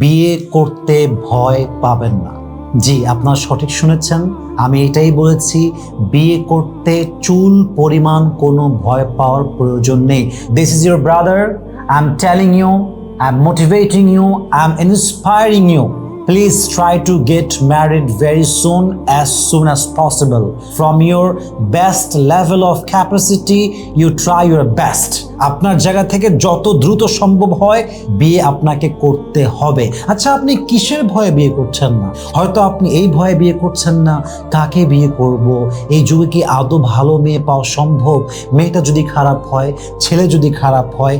বিয়ে করতে ভয় পাবেন না। জি আপনার সঠিক শুনেছেন। আমি এটাই বলেছি বিয়ে করতে চুল পরিমাণ কোনো ভয় পাওয়ার প্রয়োজন নেই। This is your brother I am telling you I am motivating you I am inspiring you please try to get married very soon, as soon as possible From your best level of capacity, you try your best. আপনার জায়গা থেকে যত দ্রুত সম্ভব হয় বিয়ে আপনাকে করতে হবে। আচ্ছা আপনি কিসের ভয়ে বিয়ে করছেন না? হয়তো আপনি এই ভয়ে বিয়ে করছেন না, কাকে বিয়ে করব? এই যুগে কি আদৌ ভালো মেয়ে পাওয়া সম্ভব? মেয়েটা যদি খারাপ হয়, ছেলে যদি খারাপ হয়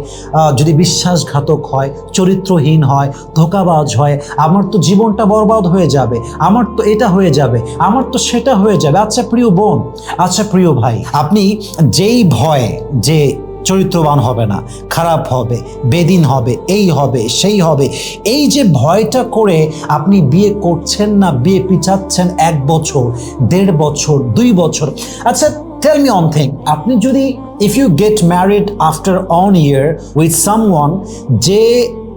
যদি বিশ্বাসঘাতক হয়, চরিত্রহীন হয়, ধোকাবাজ হয়, আমার তো জীবনটা বরবাদ হয়ে যাবে, আমার তো এটা হয়ে যাবে, আমার তো সেটা হয়ে যাবে। আচ্ছা প্রিয় বোন আচ্ছা প্রিয় ভাই, আপনি যেই ভয়, যে চরিত্রবান হবে না, খারাপ হবে, বেদিন হবে, এই হবে, সেই হবে। এই যে ভয়টা করে আপনি বিয়ে করছেন না, বিয়ে পিছাচ্ছেন এক বছর, দেড় বছর, দুই বছর। আচ্ছা টেল মি অন থিং আপনি যদি if you get married after one year with someone যে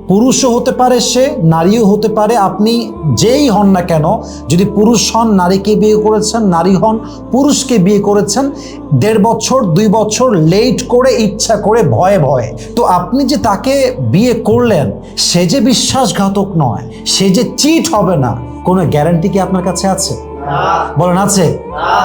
পুরুষও হতে পারে সে নারীও হতে পারে। আপনি যেই হন না কেন যদি পুরুষ হন নারীকে বিয়ে করেছেন নারী হন পুরুষকে বিয়ে করেছেন দেড় বছর দুই বছর লেট করে ইচ্ছা করে ভয়ে ভয়ে। তো আপনি যে তাকে বিয়ে করলেন সে যে বিশ্বাসঘাতক নয় সে যে চিট হবে না কোনো গ্যারান্টি কি আপনার কাছে আছে? বলেন আছে?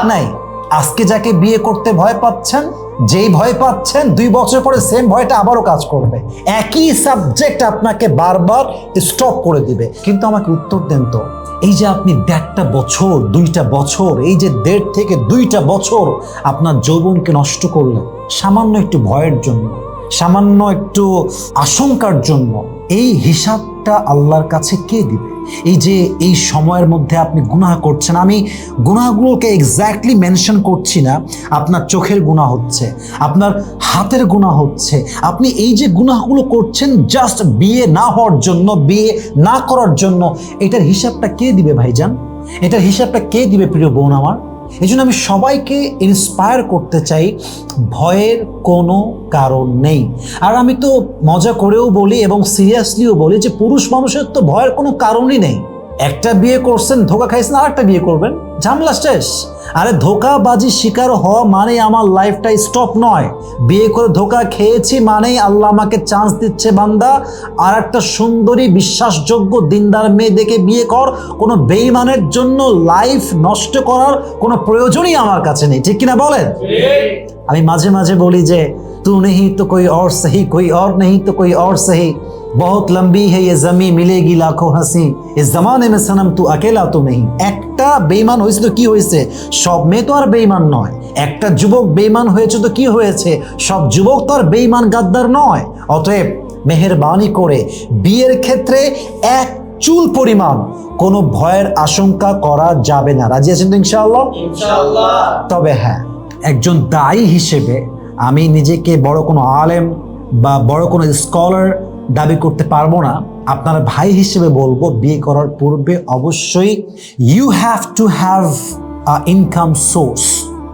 নাই। আজকে যাকে বিয়ে করতে ভয় পাচ্ছেন যেই ভয় পাচ্ছেন, দুই বছর পরে সেম ভয়টা আবারও কাজ করবে। একই সাবজেক্ট আপনাকে বারবার স্টপ করে দিবে। কিন্তু আমাকে উত্তর দেন তো, এই যে আপনি দেড়টা বছর, দুইটা বছর, এই যে দেড় থেকে দুইটা বছর আপনার যৌবনকে নষ্ট করলেন, সামান্য একটু ভয়ের জন্য, সামান্য একটু আশঙ্কার জন্য এই হিসাবটা আল্লাহর কাছে কে দিবে? এই যে এই সময়ের মধ্যে আপনি গুনাহ করছেন, আমি গুনাহগুলোকে এক্স্যাক্টলি মেনশন করছি না। আপনার চোখের গুনাহ হচ্ছে, আপনার হাতের গুনাহ হচ্ছে, আপনি এই যে গুনাহগুলো করছেন জাস্ট বিয়ে না হওয়ার জন্য, বিয়ে না করার জন্য, এটার হিসাবটা কে দিবে ভাইজান? এটার হিসাবটা কে দিবে প্রিয় বোন আমার? এই জন্য আমি সবাইকে ইন্সপায়ার করতে চাই, ভয়ের কোনো কারণ নেই। আর আমি তো মজা করেও বলি এবং সিরিয়াসলিও বলি যে পুরুষ মানুষের তো ভয়ের কোনো কারণই নেই। একটা বিয়ে করছেন, ধোকা খাইছেন আর একটা বিয়ে করবেন। ঝামলা শেষ। আরে ধোকাবাজি শিকার হওয়া মানেই আমার লাইফটা স্টপ নয়। বিয়ে করে ধোকা খেয়েছি মানেই আল্লাহ আমাকে চান্স দিচ্ছে, বান্দা। আর একটা সুন্দরী, বিশ্বাসযোগ্য, দিনদার মেয়ে দেখে বিয়ে কর। কোনো বেইমানের জন্য লাইফ নষ্ট করার কোনো প্রয়োজনই আমার কাছে নেই। ঠিক কিনা বলেন? আমি মাঝে মাঝে বলি যে তু নেহি তো কই অর সহি, কই অর নেহি তো কই অর সহি। बहुत लंबी है ये जमी मिलेगी लाखों हंसी इस जमाने में सनम तू अकेला तो नहीं একটা বেইমান হয়েছে তো কি হয়েছে সব মেয়ে তো আর বেইমান নয় একটা যুবক বেইমান হয়েছে তো কি হয়েছে সব যুবক তো আর বেইমান গাদ্দার নয় অতএব মেহেরবানি করে বিয়ের ক্ষেত্রে এক চুল পরিমাণ কোনো ভয়ের আশঙ্কা করা যাবে না রাজি আছেন তো ইনশাআল্লাহ তবে হ্যাঁ একজন দায়ী হিসেবে আমি নিজেকে বড় কোনো আলেম বা বড় কোনো স্কলার দাবি করতে পারব না। আপনার ভাই হিসেবে বলব, বিয়ে করার পূর্বে অবশ্যই you have to have income source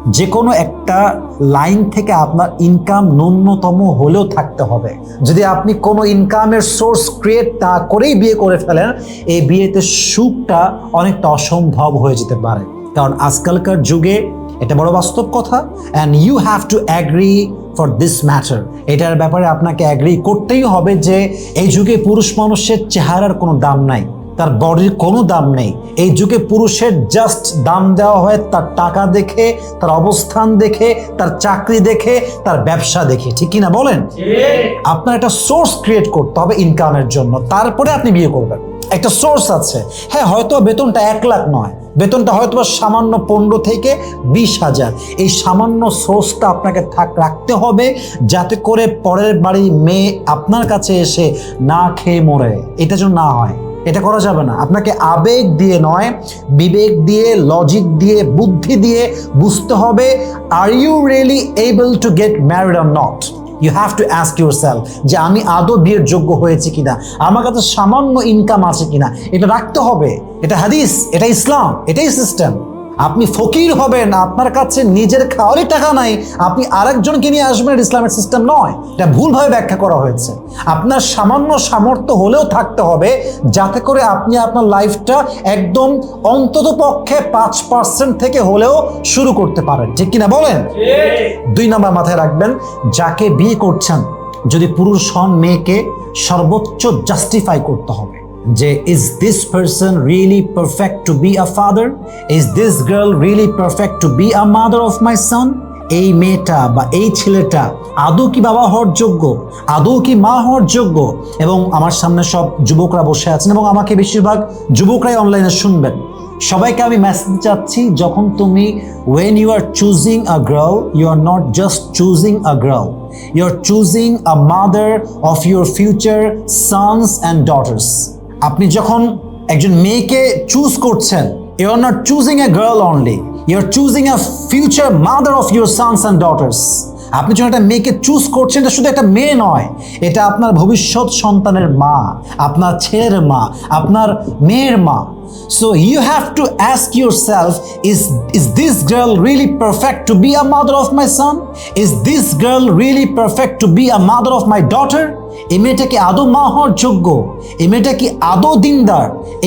যে কোনো একটা লাইন থেকে আপনার ইনকাম ন্যূনতম হলেও থাকতে হবে। যদি আপনি কোনো ইনকামের সোর্স ক্রিয়েট না করেই বিয়ে করে ফেলেন, এই বিয়েতে সুখটা অনেকটা অসম্ভব হয়ে যেতে পারে। কারণ আজকালকার যুগে এটা বড় বাস্তব কথা and you have to agree for this matter এটার ব্যাপারে আপনাকে অ্যাগ্রি করতেই হবে যে এই যুগে পুরুষ মানুষের চেহারার কোনো দাম নাই তার বডির কোনো দাম নেই। এই যুগে পুরুষের জাস্ট দাম দেওয়া হয় তার টাকা দেখে তার অবস্থান দেখে তার চাকরি দেখে তার ব্যবসা দেখে। ঠিক কিনা বলেন? আপনার একটা সোর্স ক্রিয়েট করতে হবে ইনকামের জন্য তারপরে আপনি বিয়ে করবেন। একটা সোর্স আছে। হ্যাঁ হয়তো বেতনটা এক লাখ নয় বেতনটা হয়তো বা সামান্য পনেরো থেকে বিশ হাজার। এই সামান্য সোর্সটা আপনাকে থাক রাখতে হবে যাতে করে পরের বাড়ি মেয়ে আপনার কাছে এসে না খেয়ে মরে। এটা যেন না হয়। এটা করা যাবে না। আপনাকে আবেগ দিয়ে নয়, বিবেক দিয়ে লজিক দিয়ে, বুদ্ধি দিয়ে বুঝতে হবে আর you really able to get married or not you have to ask yourself যে আমি আদৌ বিয়ের যোগ্য হয়েছি কিনা? আমার কাছে সামান্য ইনকাম আছে কিনা? এটা রাখতে হবে। এটা হাদিস, এটা ইসলাম, এটাই সিস্টেম আপনি ফকির হবেন আপনার কাছে নিজের খাওয়ারই টাকা নাই আপনি আরেকজনকে নিয়ে আসবেন ইসলামের সিস্টেম নয়। এটা ভুলভাবে ব্যাখ্যা করা হয়েছে। আপনার সামান্য সামর্থ্য হলেও থাকতে হবে যাতে করে আপনি আপনার লাইফটা একদম অন্তত পক্ষে পাঁচ পার্সেন্ট থেকে হলেও শুরু করতে পারেন। ঠিক কিনা বলেন? দুই নাম্বার মাথায় রাখবেন যাকে বিয়ে করছেন যদি পুরুষ হন মেয়েকে সর্বোচ্চ জাস্টিফাই করতে হবে। যে is this person really perfect to be a father is this girl really perfect to be a mother of my son এই মেয়েটা বা এই ছেলেটা আদৌ কি বাবা হওয়ার যোগ্য? আদৌ কি মা হওয়ার যোগ্য? এবং আমার সামনে সব যুবকরা বসে আছেন এবং আমাকে বেশিরভাগ যুবকরাই অনলাইনে শুনবেন। সবাইকে আমি মেসেজ চাচ্ছি, যখন তুমি when you are choosing a girl you are not just choosing a girl you are choosing a mother of your future sons and daughters আপনি যখন একজন মেয়েকে চুজ করছেন you are not choosing a girl only you are choosing a future mother of your sons and daughters আপনি যখন একটা মেয়েকে choose করছেন, এটা শুধু একটা মেয়ে নয়, এটা আপনার ভবিষ্যৎ সন্তানের মা, আপনার ছেলের মা, আপনার মেয়ের মা। So you have to ask yourself is, is this girl really perfect to be a mother of my son? Is this girl really perfect to be a mother of my daughter? মেয়েটা কি আদৌ মা হওয়ার যোগ্য? মেয়েটা কি আদৌ দিনদার?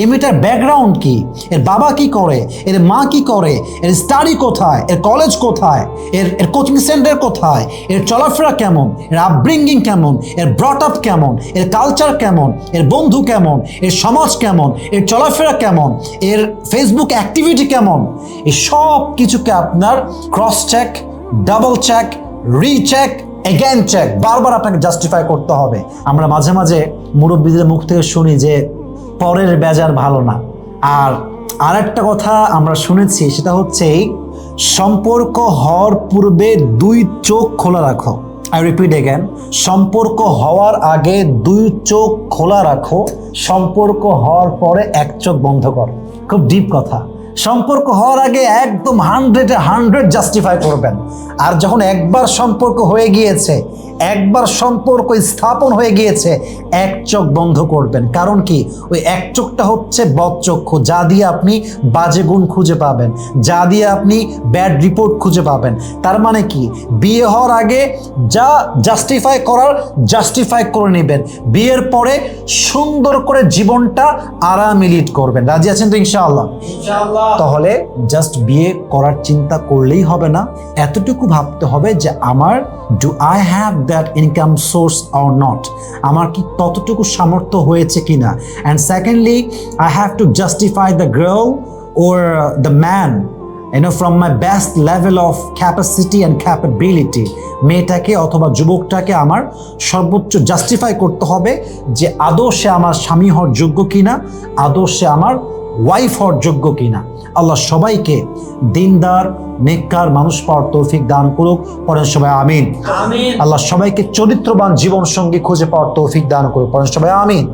মেয়েটার ব্যাকগ্রাউন্ড কি? এর বাবা কি করে? এর মা কি করে? এর স্টাডি কোথায়? এর কলেজ কোথায়? এর এর কোচিং সেন্টার কোথায়? এর চলাফেরা কেমন? এর আপব্রিঙ্গিং কেমন? এর ব্রট আপ কেমন? এর কালচার কেমন? এর বন্ধু কেমন? এর সমাজ কেমন? এর চলাফেরা কেমন? এর ফেসবুক অ্যাক্টিভিটি কেমন? এই সব কিছুকে আপনার cross check double check recheck again check বারবার আপনাকে জাস্টিফাই করতে হবে। আমরা মাঝে মাঝে মুরব্বীদের মুখ থেকে শুনি যে পরের বেজার ভালো না। আর আর একটা কথা আমরা শুনেছি, সেটা হচ্ছে সম্পর্ক হওয়ার পূর্বে দুই চোখ খোলা রাখো। আই রিপিট এগেন সম্পর্ক হওয়ার আগে দুই চোখ খোলা রাখো, সম্পর্ক হওয়ার পরে এক চোখ বন্ধ করো। খুব ডিপ কথা। সম্পর্ক হওয়ার আগে একদম হান্ড্রেডে হান্ড্রেড জাস্টিফাই করবেন। আর যখন একবার সম্পর্ক হয়ে গিয়েছে একবার সম্পর্ক স্থাপন হয়ে গিয়েছে এক চোখ বন্ধ করবেন। কারণ কি? ওই এক চোখটা হচ্ছে বদচক্ষু যা দিয়ে আপনি বাজে গুণ খুঁজে পাবেন যা দিয়ে আপনি ব্যাড রিপোর্ট খুঁজে পাবেন। তার মানে কি? বিয়ে হওয়ার আগে যা জাস্টিফাই করার জাস্টিফাই করে নেবেন। বিয়ের পরে সুন্দর করে জীবনটা আরামে লিড করবেন। রাজি আছেন তো ইনশাআল্লাহ? তাহলে জাস্ট বিয়ে করার চিন্তা করলেই হবে না। এতটুকু ভাবতে হবে যে আমার do I have that income source or not আমার কি ততটুকু সামর্থ্য হয়েছে কিনা? And secondly I have to justify the girl or the man you know from my best level of capacity and capability মেয়েটাকে অথবা যুবকটাকে আমার সর্বোচ্চ জাস্টিফাই করতে হবে যে আদৌ সে আমার স্বামী হওয়ার যোগ্য কিনা? আদৌ সে আমার ওয়াইফ হওয়ার যোগ্য কিনা? আল্লাহ সবাইকে দিনদার নেককার মানুষ পাওয়ার তৌফিক দান করুক। পরেন সবাই আমিন। আল্লাহ সবাইকে চরিত্রবান জীবন সঙ্গী খুঁজে পাওয়ার তৌফিক দান করুক। পরেন সবাই আমিন।